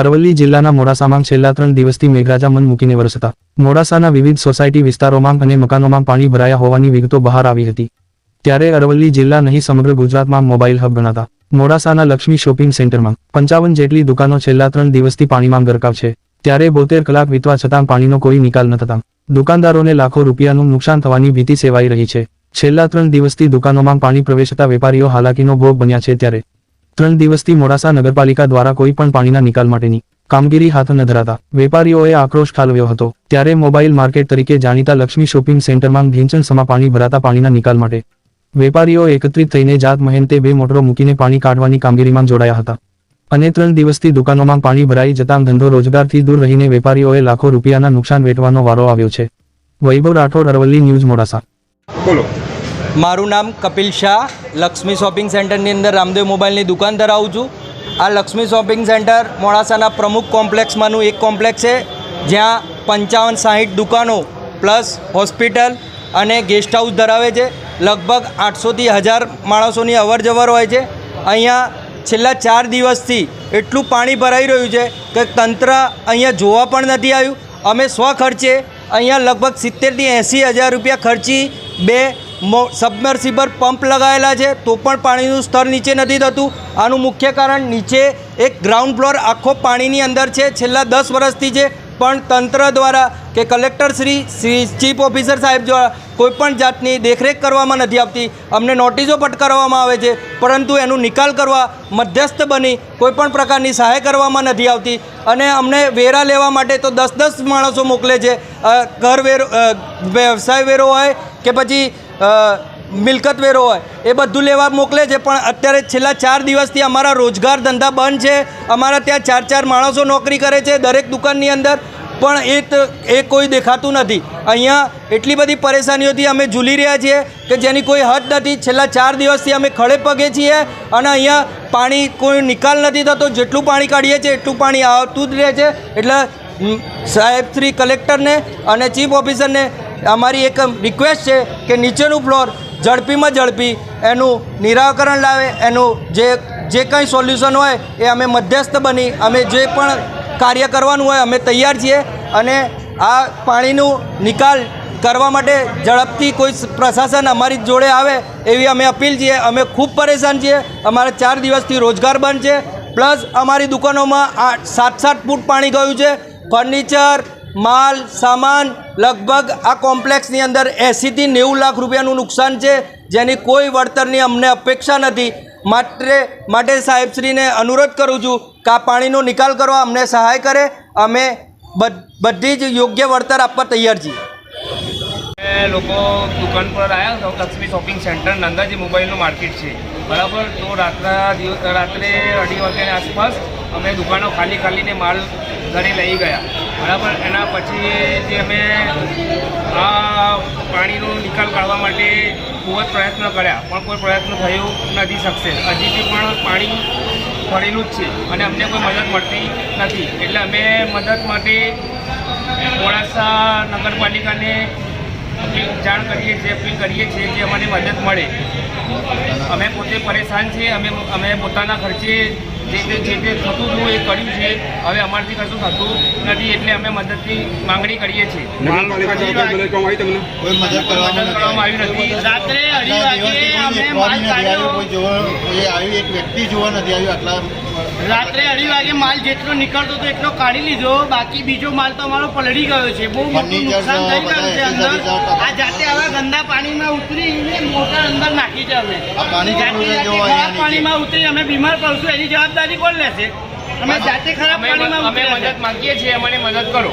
અરવલ્લી જિલ્લાના મોડાસામાં છેલ્લા ત્રણ દિવસથી મેઘરાજા મન મૂકીને વરસતા. મોડાસાના વિવિધ સોસાયટી વિસ્તારોમાં અને મકાનોમાં પાણી ભરાયા હોવાની વિગતો બહાર આવી હતી. ત્યારે અરવલ્લી જિલ્લા નહીં સમગ્ર ગુજરાતમાં મોબાઈલ હબ ગણાતા. મોડાસાના લક્ષ્મી શોપિંગ સેન્ટરમાં પંચાવન જેટલી દુકાનો છેલ્લા ત્રણ દિવસથી પાણીમાં ગરકાવ છે. ત્યારે બોતેર કલાક વીતવા છતાં પાણીનો કોઈ નિકાલ ન થતા. દુકાનદારોને લાખો રૂપિયાનું નુકસાન થવાની ભીતિ સેવાઈ રહી છે. છેલ્લા ત્રણ દિવસથી દુકાનોમાં પાણી પ્રવેશતા વેપારીઓ હાલાકીનો ભોગ બન્યા છે ત્યારે ત્રણ દિવસથી મોડાસા નગરપાલિકા દ્વારા કોઈ પણ પાણીના નિકાલ માટેની કામગીરી હાથ ન ધરાતા. વેપારીઓએ આક્રોશ ઠાલવ્યો હતો. ત્યારે મોબાઈલ માર્કેટ તરીકે જાણીતા લક્ષ્મી શોપિંગ સેન્ટરમાં ઢીંચણ સમા પાણી ભરાતા પાણીના નિકાલ માટે વેપારીઓ એકત્રિત થઈને જાત મહેનતે બે મોટરો મૂકીને પાણી કાઢવાની કામગીરીમાં જોડાયા હતા. અને ત્રણ દિવસથી દુકાનોમાં પાણી ભરાઈ જતાં ધંધો રોજગારથી દૂર રહીને વેપારીઓએ લાખો રૂપિયાના નુકસાન વેઠવાનો વારો આવ્યો છે. વૈભવ રાઠોડ, અરવલ્લી ન્યૂઝ, મોડાસા. બોલો. મારું નામ કપિલ શાહ, લક્ષ્મી શોપિંગ સેન્ટરની અંદર રામદેવ મોબાઈલની દુકાન ધરાવું છું. આ લક્ષ્મી શોપિંગ સેન્ટર મોડાસાના પ્રમુખ કોમ્પ્લેક્સમાંનું એક કોમ્પ્લેક્સ છે, જ્યાં પંચાવન સાહીઠ દુકાનો પ્લસ હોસ્પિટલ અને ગેસ્ટ હાઉસ ધરાવે છે. લગભગ આઠસોથી હજાર માણસોની અવર જવર હોય છે. અહીંયા છેલ્લા ચાર દિવસથી એટલું પાણી ભરાઈ રહ્યું છે કે તંત્ર અહીંયા જોવા પણ નથી આવ્યું. અમે સ્વ ખર્ચે અહીંયા લગભગ સિત્તેરથી એંસી હજાર રૂપિયા ખર્ચી બે સબમર્સિબલ પંપ લગાવેલા છે, તો પણ પાણીનું સ્તર નીચે નથી થતું. આનું મુખ્ય કારણ નીચે એક ગ્રાઉન્ડ ફ્લોર આખો પાણીની અંદર છે. છેલ્લા દસ વર્ષથી છે, પણ તંત્ર દ્વારા કે collector Shri Shri chief officer સાહેબ દ્વારા કોઈપણ જાતની દેખરેખ કરવામાં નથી આવતી, અમને નોટિસો ફટકારવામાં આવે છે, પરંતુ એનો નિકાલ કરવા મધ્યસ્થ બની કોઈપણ પ્રકારની સહાય કરવામાં નથી આવતી. અને અમને વેરા લેવા માટે તો દસ દસ માણસો મોકલે છે. ઘર વેરો વ્યવસાય વેરો હોય કે પછી મિલકત વેરો હોય, એ બધું લેવા મોકલે છે, પણ અત્યારે છેલ્લા ચાર દિવસથી અમારા રોજગાર ધંધા બંધ છે, અમારા ત્યાં ચાર ચાર માણસો નોકરી કરે છે, દરેક દુકાનની અંદર, પણ એ એ કોઈ દેખાતું નથી. અહીંયા એટલી બધી પરેશાનીઓથી અમે ઝૂલી રહ્યા છીએ કે જેની કોઈ હદ નથી. છેલ્લા ચાર દિવસથી અમે ખડે પગે છીએ અને અહીંયા પાણી કોઈ નિકાલ નથી થતો. જેટલું પાણી કાઢીએ છીએ, એટલું પાણી આવતું જ રહે છે. એટલે સાહેબ શ્રી કલેક્ટરને અને ચીફ ઓફિસરને અમારી એક રિક્વેસ્ટ છે કે નીચેનું ફ્લોર ઝડપીમાં ઝડપી એનું નિરાકરણ લાવે, એનું જે જે કંઈ સોલ્યુશન હોય એ અમે મધ્યસ્થ બની, અમે જે પણ કાર્ય કરવાનું હોય અમે તૈયાર છીએ અને આ પાણીનું નિકાલ કરવા માટે ઝડપથી કોઈ પ્રશાસન અમારી જોડે આવે એવી અમે અપીલ છીએ. અમે ખૂબ પરેશાન છીએ. અમારા ચાર દિવસથી રોજગાર બંધ છે. પ્લસ અમારી દુકાનોમાં આ સાત સાત ફૂટ પાણી ગયું છે. ફર્નિચર માલ, સામાન, લગભગ આ કોમ્પ્લેક્સની અંદર એંસીથી નેવું લાખ રૂપિયાનું નુકસાન છે, જેની કોઈ વળતરની અમને અપેક્ષા નથી. માટે માટે સાહેબશ્રીને અનુરોધ કરું છું કે આ પાણીનો નિકાલ કરવા અમને સહાય કરે, અમે બધ- જ યોગ્ય વળતર આપવા તૈયાર છીએ. લોકો દુકાન પર આવ્યા લક્ષ્મી શોપિંગ સેન્ટર નંદાજી મોબાઈલનું માર્કેટ છે. બરાબર? તો રાત્રા રાત્રે અઢી વાગ્યાની આસપાસ અમે દુકાનો ખાલી ખાલીને માલ ઘરે લઈ ગયા. બરાબર? એના પછી જે અમે આ પાણીનો નિકાલ કાઢવા માટે ખૂબ જ પ્રયત્ન કર્યા. પણ કોઈ પ્રયત્ન થયો નથી શકશે. હજી પણ પાણી ભરેલું જ છે અને અમને કોઈ મદદ મળતી નથી. એટલે અમે મદદ માટે મોડાસા નગરપાલિકાને જાણ કરીએ છીએ, અપીલ કરીએ છીએ કે અમને મદદ મળે. અમે પોતે પરેશાન છીએ. અમે અમે પોતાના ખર્ચે જે તે જે તે થતું હતું એ કર્યું છે. હવે અમારાથી કશું થતું નથી એટલે અમે મદદની માંગણી કરીએ છીએ. કંઈ મદદ કરવામાં આવી નથી. રાત્રે અઢી વાગે નથી આવ્યું, કોઈ જોવા કોઈ આવ્યું એક વ્યક્તિ જોવા નથી આવ્યું આટલા રાત્રે અઢી વાગે માલ જેટલો નીકળતો હતો એટલો કાઢી લીધો. બાકી બીજો માલ તો અમારો પલળી ગયો છે. બહુ મોટું નુકસાન થઈ ગયું છે અંદર. આ જાતે હવે ગંદા પાણીમાં ઉતરીને મોટર અંદર નાખી છે અમે. ખરાબ પાણીમાં ઉતરી અમે બીમાર પડશું. એની જવાબદારી કોણ લેશે? અમે જાતે ખરાબ પાણીમાં અમે મદદ માંગીએ છીએ અમને મદદ કરો.